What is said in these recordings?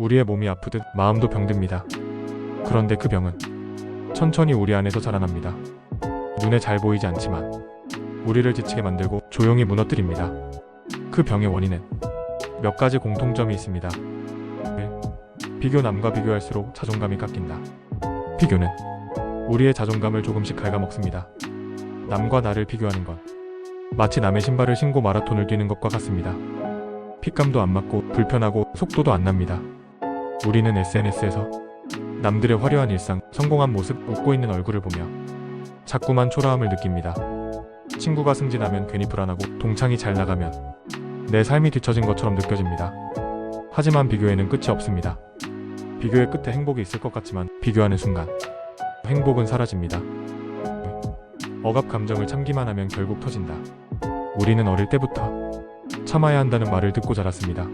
우리의 몸이 아프듯 마음도 병듭니다. 그런데 그 병은 천천히 우리 안에서 자라납니다. 눈에 잘 보이지 않지만 우리를 지치게 만들고 조용히 무너뜨립니다. 그 병의 원인은 몇 가지 공통점이 있습니다. 1. 비교 남과 비교할수록 자존감이 깎인다. 비교는 우리의 자존감을 조금씩 갉아먹습니다. 남과 나를 비교하는 건 마치 남의 신발을 신고 마라톤을 뛰는 것과 같습니다. 핏감도 안 맞고 불편하고 속도도 안 납니다. 우리는 SNS에서 남들의 화려한 일상, 성공한 모습, 웃고 있는 얼굴을 보며 자꾸만 초라함을 느낍니다. 친구가 승진하면 괜히 불안하고 동창이 잘 나가면 내 삶이 뒤처진 것처럼 느껴집니다. 하지만 비교에는 끝이 없습니다. 비교의 끝에 행복이 있을 것 같지만 비교하는 순간 행복은 사라집니다. 억압 감정을 참기만 하면 결국 터진다. 우리는 어릴 때부터 참아야 한다는 말을 듣고 자랐습니다.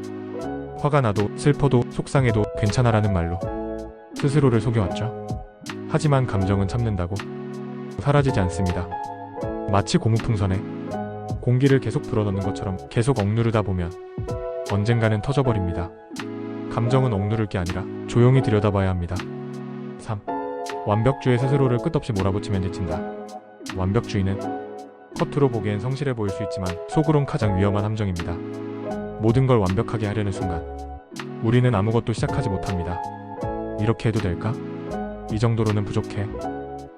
화가 나도 슬퍼도 속상해도 괜찮아라는 말로 스스로를 속여왔죠. 하지만 감정은 참는다고 사라지지 않습니다. 마치 고무풍선에 공기를 계속 불어넣는 것처럼 계속 억누르다 보면 언젠가는 터져버립니다. 감정은 억누를 게 아니라 조용히 들여다봐야 합니다. 3. 완벽주의 스스로를 끝없이 몰아붙이면 지친다. 완벽주의는 겉으로 보기엔 성실해 보일 수 있지만 속으론 가장 위험한 함정입니다. 모든 걸 완벽하게 하려는 순간 우리는 아무것도 시작하지 못합니다. 이렇게 해도 될까? 이 정도로는 부족해.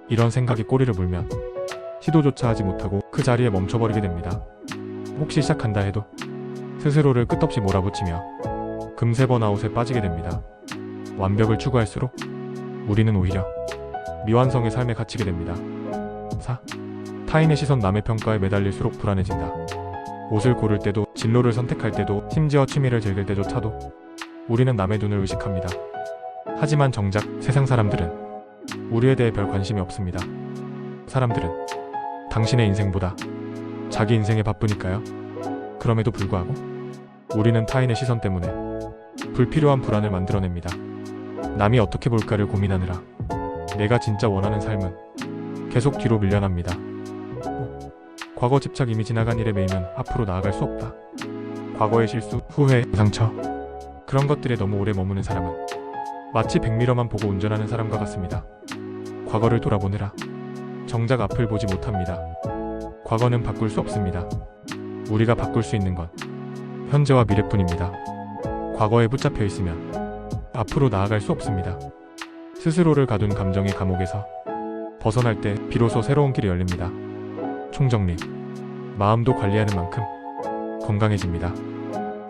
이런 생각이 꼬리를 물면 시도조차 하지 못하고 그 자리에 멈춰버리게 됩니다. 혹시 시작한다 해도 스스로를 끝없이 몰아붙이며 금세 번아웃에 빠지게 됩니다. 완벽을 추구할수록 우리는 오히려 미완성의 삶에 갇히게 됩니다. 4. 타인의 시선 남의 평가에 매달릴수록 불안해진다. 옷을 고를 때도 진로를 선택할 때도 심지어 취미를 즐길 때조차도 우리는 남의 눈을 의식합니다. 하지만 정작 세상 사람들은 우리에 대해 별 관심이 없습니다. 사람들은 당신의 인생보다 자기 인생에 바쁘니까요. 그럼에도 불구하고 우리는 타인의 시선 때문에 불필요한 불안을 만들어냅니다. 남이 어떻게 볼까를 고민하느라 내가 진짜 원하는 삶은 계속 뒤로 밀려납니다. 과거 집착 이미 지나간 일에 매이면 앞으로 나아갈 수 없다. 과거의 실수, 후회, 상처 그런 것들에 너무 오래 머무는 사람은 마치 백미러만 보고 운전하는 사람과 같습니다. 과거를 돌아보느라 정작 앞을 보지 못합니다. 과거는 바꿀 수 없습니다. 우리가 바꿀 수 있는 건 현재와 미래뿐입니다. 과거에 붙잡혀 있으면 앞으로 나아갈 수 없습니다. 스스로를 가둔 감정의 감옥에서 벗어날 때 비로소 새로운 길이 열립니다. 총정리. 마음도 관리하는 만큼 건강해집니다.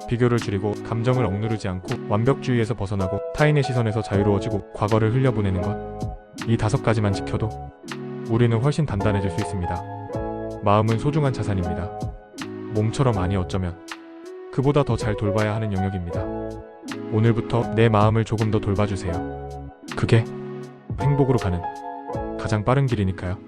비교를 줄이고 감정을 억누르지 않고 완벽주의에서 벗어나고 타인의 시선에서 자유로워지고 과거를 흘려보내는 것. 이 다섯 가지만 지켜도 우리는 훨씬 단단해질 수 있습니다. 마음은 소중한 자산입니다. 몸처럼 아니 어쩌면 그보다 더 잘 돌봐야 하는 영역입니다. 오늘부터 내 마음을 조금 더 돌봐주세요. 그게 행복으로 가는 가장 빠른 길이니까요.